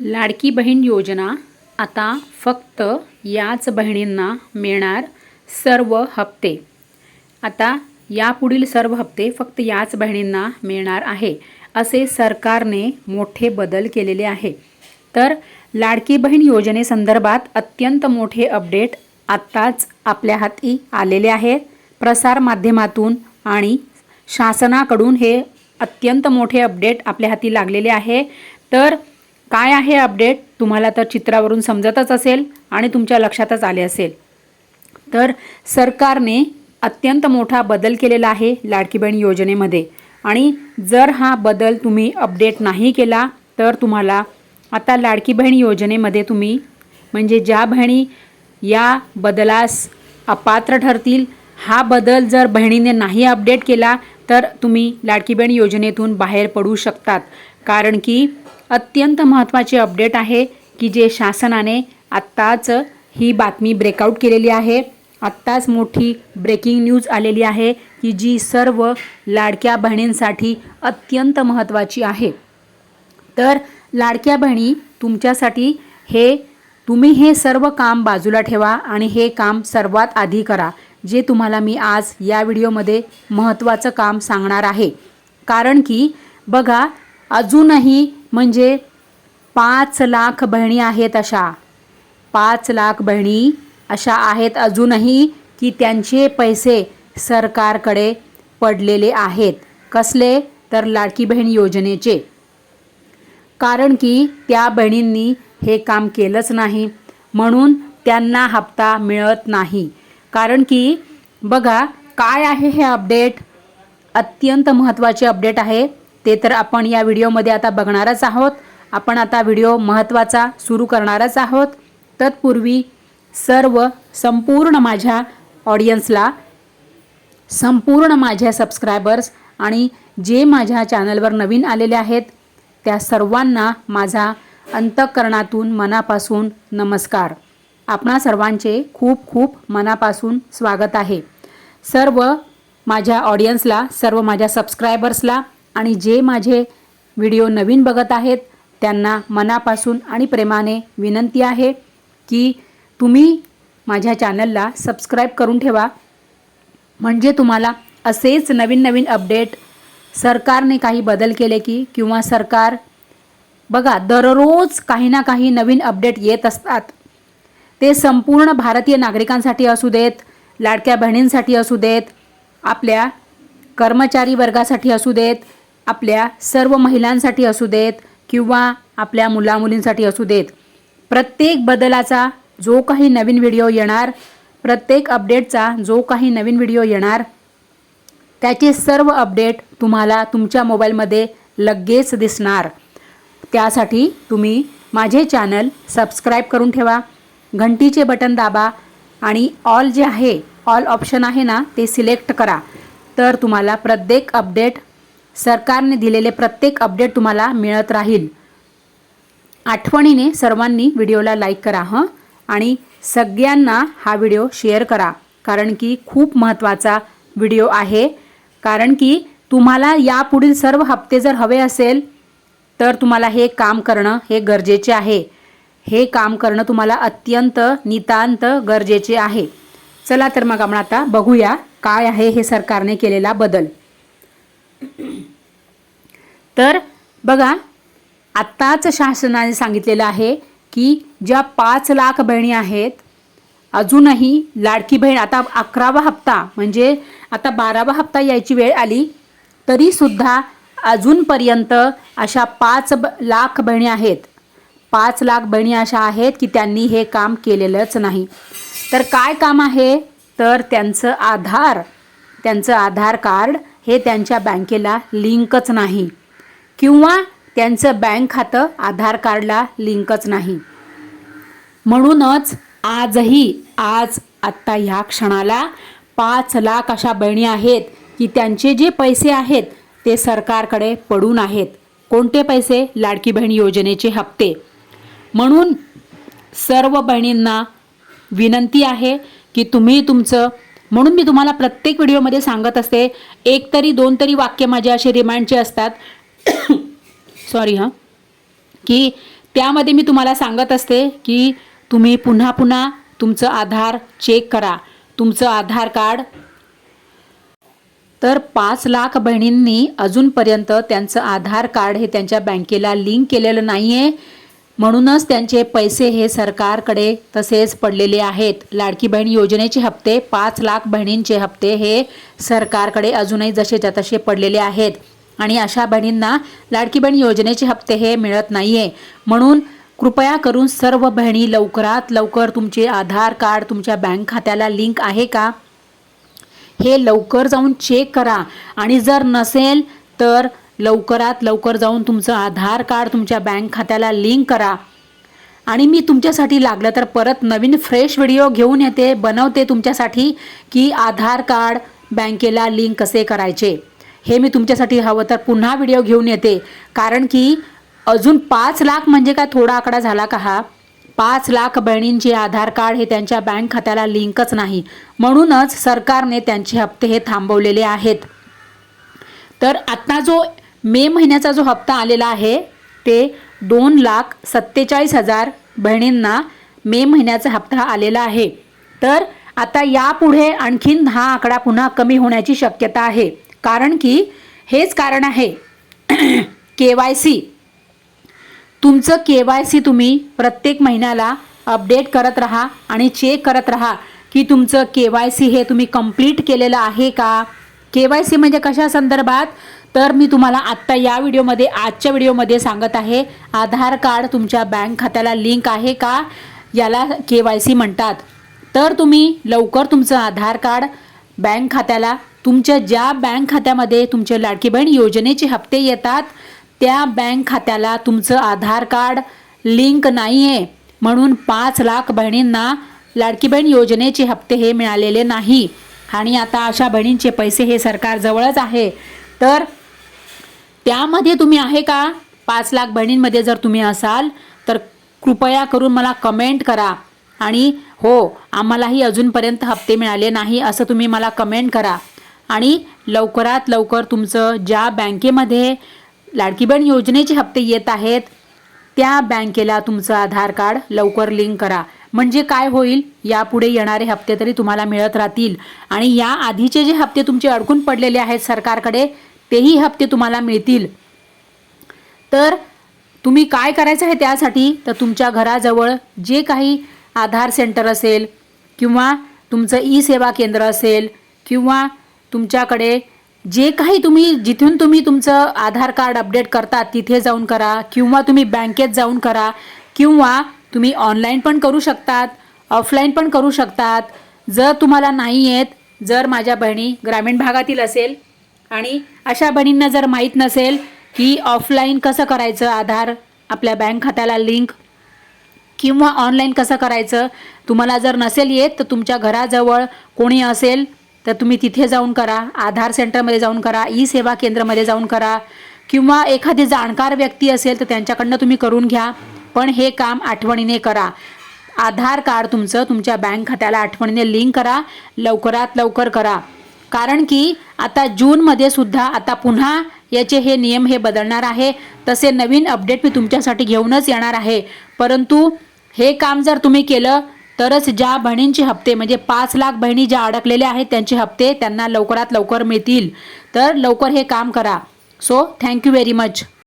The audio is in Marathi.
लाडकी बहीण योजना आता फक्त याच बहिणींना मिळणार सर्व हप्ते. आता यापुढील सर्व हप्ते फक्त याच बहिणींना मिळणार आहे असे सरकारने मोठे बदल केलेले आहे. तर लाडकी बहीण योजनेसंदर्भात अत्यंत मोठे अपडेट आत्ताच आपल्या हाती आलेले आहे. प्रसार माध्यमातून आणि शासनाकडून हे अत्यंत मोठे अपडेट आपल्या हाती लागलेले आहे. तर काय आहे अपडेट? तुम्हाला तर चित्रावरून समजतच असेल आणि तुमच्या लक्षातच आले असेल. तर सरकारने अत्यंत मोठा बदल केलेला आहे लाडकी बहीण योजनेमध्ये. आणि जर हा बदल तुम्ही अपडेट नाही केला तर तुम्हाला आता लाडकी बहीण योजनेमध्ये तुम्ही म्हणजे ज्या बहिणी या बदलास अपात्र ठरतील हा बदल जर बहिणीने नाही अपडेट केला तर तुम्ही लाडकी बहीण योजनेतून बाहेर पडू शकतात. कारण की अत्यंत महत्त्वाचे अपडेट आहे की जे शासनाने आत्ताच ही बातमी ब्रेकआउट केलेली आहे. आत्ताच मोठी ब्रेकिंग न्यूज आलेली आहे की जी सर्व लाडक्या बहिणींसाठी अत्यंत महत्त्वाची आहे. तर लाडक्या बहिणी तुमच्यासाठी हे तुम्ही हे सर्व काम बाजूला ठेवा आणि हे काम सर्वात आधी करा जे तुम्हाला मी आज या व्हिडिओमध्ये महत्त्वाचं काम सांगणार आहे. कारण की बघा अजूनही म्हणजे पाच लाख बहिणी आहेत अशा. पाच लाख बहिणी अशा आहेत अजूनही की त्यांचे पैसे सरकारकडे पडलेले आहेत. कसले? तर लाडकी बहीण योजनेचे. कारण की त्या बहिणींनी हे काम केलंच नाही. म्हणून त्यांना हप्ता मिळत नाही. कारण की बघा काय आहे हे अपडेट? अत्यंत महत्त्वाचे अपडेट आहे. ते तर आपण या व्हिडिओमध्ये आता बघणारच आहोत. आपण आता व्हिडिओ महत्त्वाचा सुरू करणारच आहोत. तत्पूर्वी सर्व संपूर्ण माझ्या ऑडियन्सला संपूर्ण माझ्या सबस्क्रायबर्स आणि जे माझ्या चॅनलवर नवीन आलेले आहेत त्या सर्वांना माझा अंतःकरणातून मनापासून नमस्कार. आपणा सर्वांचे खूप खूप मनापासून स्वागत आहे. सर्व माझ्या ऑडियन्सला सर्व माझ्या सबस्क्रायबर्सला आणि जे माझे व्हिडिओ नवीन बघत आहेत त्यांना मनापासून आणि प्रेमाने विनंती आहे की तुम्ही माझ्या चॅनलला सबस्क्राईब करून ठेवा. म्हणजे तुम्हाला असेच नवीन नवीन अपडेट सरकारने काही बदल केले की किंवा सरकार बघा दररोज काही ना काही नवीन अपडेट येत असतात. ते संपूर्ण भारतीय नागरिकांसाठी असू देत लाडक्या बहिणींसाठी असू देत आपल्या कर्मचारी वर्गासाठी असू देत आपल्या सर्व महिलांसाठी असू देत किंवा आपल्या मुलामुलींसाठी असू देत. प्रत्येक बदलाचा जो काही नवीन व्हिडिओ येणार प्रत्येक अपडेटचा जो काही नवीन व्हिडिओ येणार त्याचे सर्व अपडेट तुम्हाला तुमच्या मोबाईलमध्ये लगेच दिसणार. त्यासाठी तुम्ही माझे चॅनल सबस्क्राईब करून ठेवा घंटीचे बटन दाबा आणि ऑल जे आहे ऑल ऑप्शन आहे ना ते सिलेक्ट करा. तर तुम्हाला प्रत्येक अपडेट सरकारने दिलेले प्रत्येक अपडेट तुम्हाला मिळत राहील. आठवणीने सर्वांनी व्हिडिओला लाईक करा हं? आणि सगळ्यांना हा व्हिडिओ शेअर करा कारण की खूप महत्त्वाचा व्हिडिओ आहे. कारण की तुम्हाला यापुढील सर्व हप्ते जर हवे असेल तर तुम्हाला हे काम करणं हे गरजेचे आहे. हे काम करणं तुम्हाला अत्यंत नितांत गरजेचे आहे. चला तर मग आपण आता बघूया काय आहे हे सरकारने केलेला बदल. तर बघा आत्ताच शासनाने सांगितलेलं आहे की ज्या पाच लाख बहिणी आहेत अजूनही लाडकी बहीण आता अकरावा हप्ता म्हणजे आता बारावा हप्ता यायची वेळ आली तरीसुद्धा अजूनपर्यंत अशा पाच ब लाख बहिणी आहेत. पाच लाख बहिणी अशा आहेत की त्यांनी हे काम केलेलंच नाही. तर काय काम आहे? तर त्यांचं आधार त्यांचं आधार कार्ड हे त्यांच्या बँकेला लिंकच नाही. किंवा त्यांचं बँक खातं आधार कार्डला लिंकच नाही. म्हणूनच आजही आज आत्ता ह्या क्षणाला पाच लाख अशा बहिणी आहेत की त्यांचे जे पैसे आहेत ते सरकारकडे पडून आहेत. कोणते पैसे? लाडकी बहीण योजनेचे हप्ते. म्हणून सर्व बहिणींना विनंती आहे की तुम्ही तुमचं म्हणून मी तुम्हाला प्रत्येक व्हिडिओमध्ये सांगत असते एक तरी दोन तरी वाक्य माझे असे रिमाइंडचे असतात. सॉरी हां. की त्यामध्ये मी तुम्हाला सांगत असते की तुम्ही पुन्हा पुन्हा तुमचं आधार चेक करा. तुमचं आधार कार्ड तर पाच लाख बहिणींनी अजूनपर्यंत त्यांचं आधार कार्ड हे त्यांच्या बँकेला लिंक केलेलं नाही आहे म्हणूनच त्यांचे पैसे हे सरकारकडे तसेच पडलेले आहेत. लाडकी बहीण योजनेचे हप्ते पाच लाख बहिणींचे हप्ते हे सरकारकडे अजूनही जसेच्या तसे पडलेले आहेत. आणि अशा बहिणींना लाडकी बहीण योजनेचे हप्ते हे मिळत नाही आहे म्हणून कृपया करून सर्व बहिणी लवकरात लवकर तुमचे आधार कार्ड तुमच्या बँक खात्याला लिंक आहे का? हे लवकर जाऊन चेक करा. आणि जर नसेल तर लवकरात लवकर जाऊन तुमचं आधार कार्ड तुमच्या बँक खात्याला लिंक करा. आणि मी तुमच्यासाठी लागलं तर परत नवीन फ्रेश व्हिडिओ घेऊन येते बनवते तुमच्यासाठी की आधार कार्ड बँकेला लिंक कसे करायचे. हे मी तुमच्यासाठी हवं तर पुन्हा व्हिडिओ घेऊन येते. कारण की अजून पाच लाख म्हणजे काय थोडा आकडा झाला का हा? पाच लाख बहिणींचे आधार कार्ड हे त्यांच्या बँक खात्याला लिंकच नाही. म्हणूनच सरकारने त्यांचे हप्ते हे थांबवलेले आहेत. तर आत्ता जो मे महिन्याचा जो हप्ता आलेला आहे ते दोन लाख सत्तेचाळीस हजार बहिणींना मे महिन्याचा हप्ता आलेला आहे. तर आता यापुढे आणखीन हा आकडा पुन्हा कमी होण्याची शक्यता आहे. कारण की हेच कारण आहे. के वाय सी. तुमचं के वाय सी तुम्ही प्रत्येक महिन्याला अपडेट करत राहा आणि चेक करत राहा की तुमचं के वाय सी हे तुम्ही कंप्लीट केलेलं आहे का? के वाय सी म्हणजे कशा संदर्भात? तर मी तुम्हाला आत्ता या व्हिडिओमध्ये आजच्या व्हिडिओमध्ये सांगत आहे. आधार कार्ड तुमच्या बँक खात्याला लिंक आहे का? याला के वाय सी म्हणतात. तर तुम्ही लवकर तुमचं आधार कार्ड बँक खात्याला तुमच्या ज्या बँक खात्यामध्ये तुमच्या लाडकी बहीण योजनेचे हप्ते येतात त्या बँक खात्याला तुमचं आधार कार्ड लिंक नाही आहे म्हणून पाच लाख बहिणींना लाडकी बहीण योजनेचे हप्ते हे मिळालेले नाही. आणि आता अशा बहिणींचे पैसे हे सरकारजवळच आहे. तर त्यामध्ये तुम्ही आहे का? पाच लाख बहिणींमध्ये जर तुम्ही असाल तर कृपया करून मला कमेंट करा. आणि हो आम्हालाही अजूनपर्यंत हप्ते मिळाले नाही असं तुम्ही मला कमेंट करा. आणि लवकरात लवकर तुमचं ज्या बँकेमध्ये लाडकी बहीण योजनेचे हप्ते येत आहेत त्या बँकेला तुमचं आधार कार्ड लवकर लिंक करा. म्हणजे काय होईल? यापुढे येणारे हप्ते तरी तुम्हाला मिळत राहतील. आणि या आधीचे जे हप्ते तुमचे अडकून पडलेले आहेत सरकारकडे तेही हप्ते तुम्हाला मिळतील. तर तुम्ही काय करायचं आहे त्यासाठी? तर तुमच्या घराजवळ जे काही आधार सेंटर असेल किंवा तुमचं ई सेवा केंद्र असेल किंवा तुमच्याकडे जे काही तुम्ही जिथून तुम्ही तुमचं आधार कार्ड अपडेट करता तिथे जाऊन करा किंवा तुम्ही बँकेत जाऊन करा किंवा तुम्ही ऑनलाईन पण करू शकतात ऑफलाईन पण करू शकतात. जर तुम्हाला नाही येत जर माझ्या बहिणी ग्रामीण भागातील असेल आणि अशा बहिणींना जर माहीत नसेल की ऑफलाईन कसं करायचं आधार आपल्या बँक खात्याला लिंक किंवा ऑनलाईन कसं करायचं तुम्हाला जर नसेल येत तर तुमच्या घराजवळ कोणी असेल तर तुम्ही तिथे जाऊन करा आधार सेंटरमध्ये जाऊन करा ई सेवा केंद्रामध्ये जाऊन करा किंवा एखादी जाणकार व्यक्ती असेल तर त्यांच्याकडनं तुम्ही करून घ्या पण हे काम आठवणीने करा. आधार कार्ड तुमचं तुमच्या बँक खात्याला आठवणीने लिंक करा लवकरात लवकर करा. कारण की आता जूनमध्ये सुद्धा आता पुन्हा याचे हे नियम हे बदलणार आहे तसे नवीन अपडेट मी तुमच्यासाठी घेऊनच येणार आहे. परंतु हे काम जर तुम्ही केलं तरच ज्या बहिणींचे हप्ते म्हणजे पाच लाख बहिणी ज्या अडकलेल्या आहेत त्यांचे हप्ते त्यांना लवकरात लवकर मिळतील. तर लवकर हे काम करा. So thank you very much